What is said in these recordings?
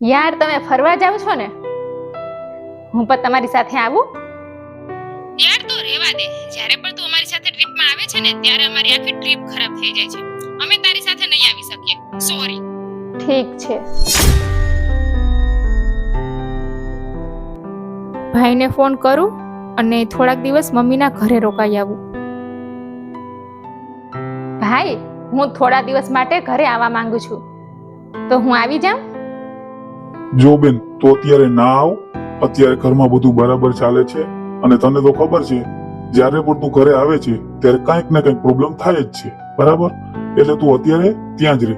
યાર તમે ફરવા જાવ છો ને? હું પણ તમારી સાથે આવું. યાર તો રેવા દે. જ્યારે પણ તું અમારી સાથે ટ્રીપમાં આવે છે ને ત્યારે અમારી આખી ટ્રીપ ખરાબ થઈ જાય છે. અમે તારી સાથે નહીં આવી શકીએ. સોરી ઠીક છે. ભાઈને ફોન કરું અને થોડાક દિવસ મમ્મીના ઘરે રોકાઈ આવું. ભાઈ હું થોડા દિવસ માટે ઘરે આવવા માંગુ છું. તો હું આવી જાઉં? જો બેન તો અત્યારે ના આવ અત્યારે ઘરમાં બધું બરાબર ચાલે છે અને તને તો ખબર છે જ્યારે પણ તું ઘરે આવે છે ત્યારે કંઈક ને કંઈક પ્રોબ્લેમ થાય જ છે. બરાબર? એટલે તું અત્યારે ત્યાં જ રહે.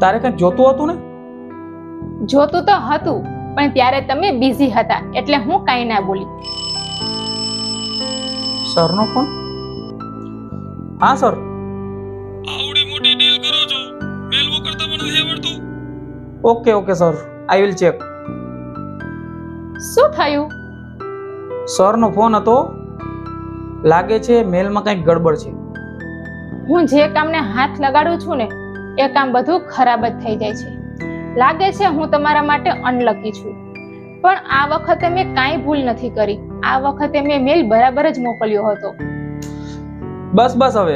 તારે કંઈક જોતું હતું ને? જોતું તો હતું પણ ત્યારે તમે બિઝી હતા એટલે હું કાંઈ ના બોલી. સરનો ફોન હા સર આવડી મોટી ડીલ કરો છો. મેલવો કરતા મને નથી આવડતું. Okay okay sir I will check શું થયું? સરનો ફોન હતો. લાગે છે મેલમાં કંઈક ગડબડ છે. હું જે કામને હાથ લગાડું છું ને એ કામ બધું ખરાબ જ થઈ જાય છે. લાગે છે હું તમારા માટે અનલકી છું. પણ આ વખતે મેં કાંઈ ભૂલ નથી કરી. આ વખતે મેં મેલ બરાબર જ મોકલ્યો હતો. બસ બસ હવે.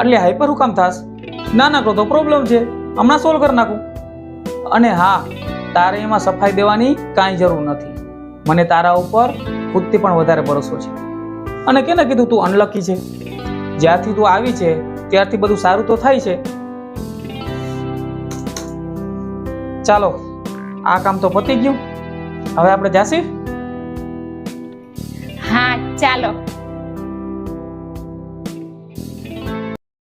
એટલે હાઈપર હું કામ થાસ ના ના, તો પ્રોબ્લેમ છે. હમણાં સોલ્વ કરી નાખું. અને હા, તારે એમાં સફાઈ દેવાની કાંઈ જરૂર નથી. મને તારા ઉપર ખુદથી પણ વધારે ભરોસો છે. અને કેને કીધું તું અનલકી છે? જ્યારથી તું આવી છે, ત્યારથી બધું સારું તો થાય છે. ચાલો, આ કામ તો પતી ગયું. હવે આપણે જાસી હા ચાલો.